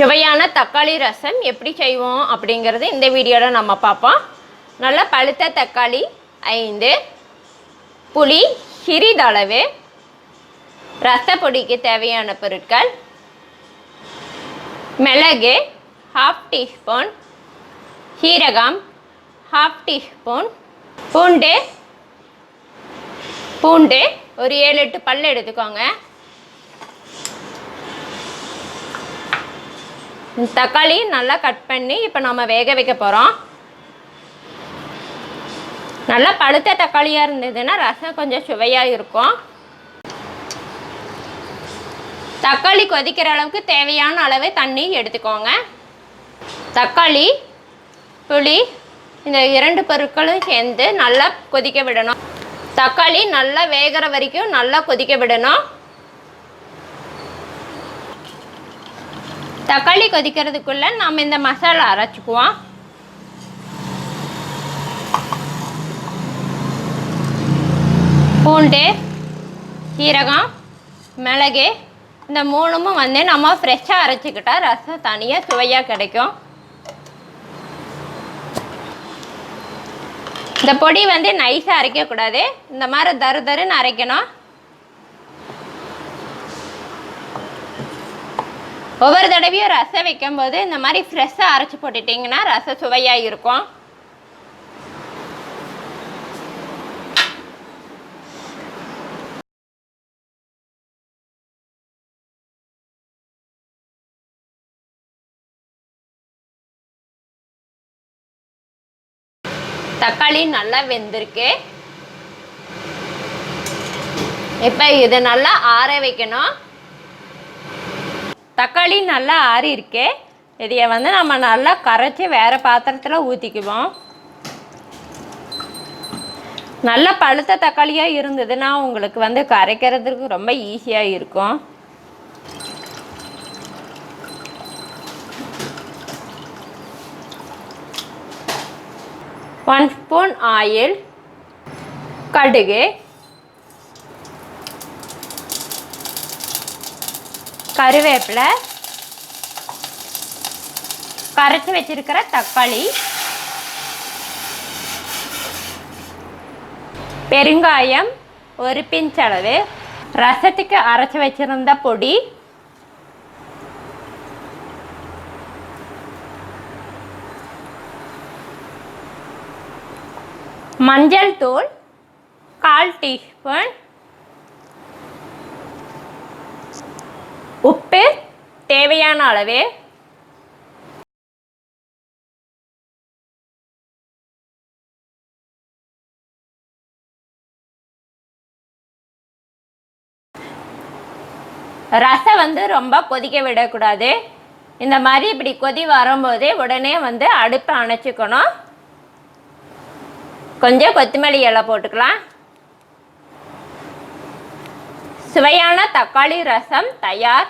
சுவையான தக்காளி ரசம் எப்படி செய்வோம் அப்படிங்கிறது இந்த வீடியோவில் நம்ம பார்ப்போம். நல்லா பழுத்த தக்காளி ஐந்து புளி சிறிதளவு ரசப்பொடிக்கு தேவையான பொருட்கள் மிளகு ஹாஃப் டீஸ்பூன் சீரகம் ஹாஃப் டீஸ்பூன் பூண்டு பூண்டு ஒரு ஏழு எட்டு பல் எடுத்துக்கோங்க. தக்காளி நல்லா கட் பண்ணி இப்போ நம்ம வேக வைக்க போகிறோம் நல்லா பழுத்த தக்காளியாக இருந்ததுன்னா ரசம் கொஞ்சம் சுவையாக இருக்கும். தக்காளி கொதிக்கிற அளவுக்கு தேவையான அளவு தண்ணி எடுத்துக்கோங்க. தக்காளி புளி இந்த இரண்டு பொருட்களும் சேர்ந்து நல்லா கொதிக்க விடணும். தக்காளி நல்லா வேகிற வரைக்கும் நல்லா கொதிக்க விடணும். தக்காளி கொதிக்கிறதுக்குள்ள நம்ம இந்த மசாலா அரைச்சிக்குவோம். பூண்டு சீரகம் மிளகு இந்த மூணுமும் வந்து நம்ம ஃப்ரெஷ்ஷாக அரைச்சிக்கிட்டா ரசம் தனியாக சுவையாக கிடைக்கும். இந்த பொடி வந்து நைஸாக அரைக்கக்கூடாது. இந்த மாதிரி தரு தருன்னு அரைக்கணும். ஒவ்வொரு தடவையும் ரசம் வைக்கும்போது இந்த மாதிரி ஃப்ரெஷ்ஷாக அரைச்சி போட்டுட்டிங்கன்னா ரசம் சுவையாக இருக்கும். தக்காளி நல்லா வெந்திருக்கு. இப்போ இதை நல்லா ஆற வைக்கணும். தக்காளி நல்லா ஆறி இருக்கு இதையை வந்து நம்ம நல்லா கரைச்சி வேறு பாத்திரத்தில் ஊற்றிக்குவோம் நல்ல பழுத்த தக்காளியாக இருந்ததுன்னா உங்களுக்கு வந்து கரைக்கிறதுக்கு ரொம்ப ஈஸியாக இருக்கும். ஒன் ஸ்பூன் ஆயில் கடுகு கருவேப்பிலை கரைச்சி வச்சிருக்கிற தக்காளி பெருங்காயம் ஒரு பிஞ்ச் அளவு ரசத்துக்கு அரைச்சி வச்சிருந்த பொடி மஞ்சள் தூள் கால் டீஸ்பூன் உப்பு தேவையான அளவு. ரசம் வந்து ரொம்ப கொதிக்க விடக்கூடாது. இந்த மாதிரி இப்படி கொதி வரும்போதே உடனே வந்து அடுப்பை அணைச்சிக்கணும். கொஞ்சம் கொத்தமல்லி இலை போட்டுக்கலாம். சுவையான தக்காளி ரசம் தயார்.